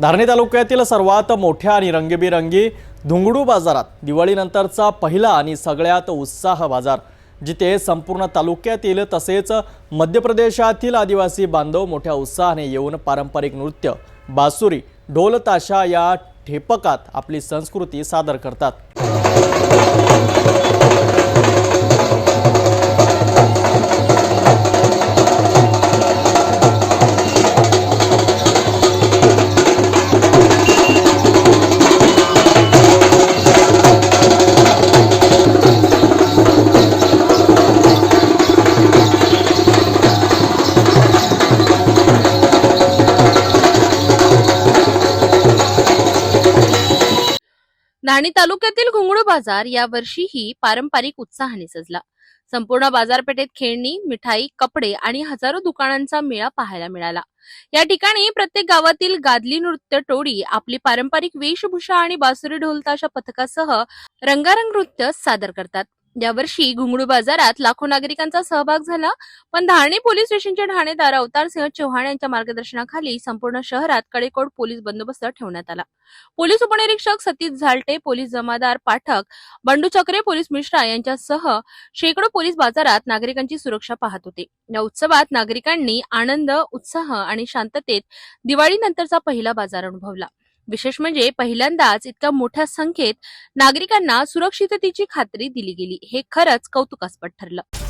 धारणी तालुक्यातील सर्वात मोठ्या आणि रंगीबिरंगी धुंगडू बाजारात दिवाळीनंतरचा पहिला आणि सगळ्यात उत्साह बाजार जिथे संपूर्ण तालुक्यातील तसेच मध्य प्रदेशातील आदिवासी बांधव मोठ्या उत्साहाने येऊन पारंपरिक नृत्य बासुरी ढोल ताशा या ठेपकात आपली संस्कृती सादर करतात. नाणी तालुक्यातील घुंगडू बाजार यावर्षीही पारंपरिक उत्साहाने सजला. संपूर्ण बाजारपेठेत खेळणी मिठाई कपडे आणि हजारो दुकानांचा मेळा पाहायला मिळाला. या ठिकाणी प्रत्येक गावातील गादली नृत्य टोळी आपली पारंपरिक वेशभूषा आणि बासुरी ढोलताशा पथकासह रंगारंग नृत्य सादर करतात. यावर्षी घुंगडू बाजारात लाखो नागरिकांचा सहभाग झाला पण धारणी पोलीस स्टेशनचे ठाणेदार अवतारसिंह चव्हाण यांच्या मार्गदर्शनाखाली संपूर्ण शहरात कडेकोट पोलीस बंदोबस्त ठेवण्यात आला. पोलीस उपनिरीक्षक सतीश झालटे पोलीस जमादार पाठक बंडू चक्रे पोलीस मिश्रा यांच्यासह शेकडो पोलीस बाजारात नागरिकांची सुरक्षा पाहत होते. या उत्सवात नागरिकांनी आनंद उत्साह आणि शांततेत दिवाळीनंतरचा पहिला बाजार अनुभवला. विशेष म्हणजे पहिल्यांदाच इतक्या मोठ्या संख्येत नागरिकांना सुरक्षिततेची खात्री दिली गेली. हे खरंच कौतुकास्पद ठरलं.